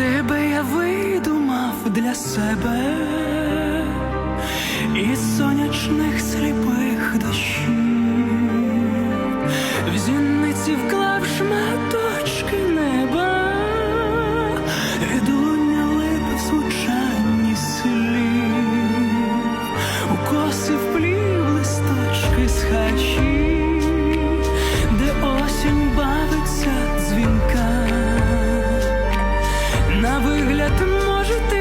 Тебе я видумав для себе із сонячних сліпих дощів, в зіниці вклав шматочки неба. Від ти можу ти.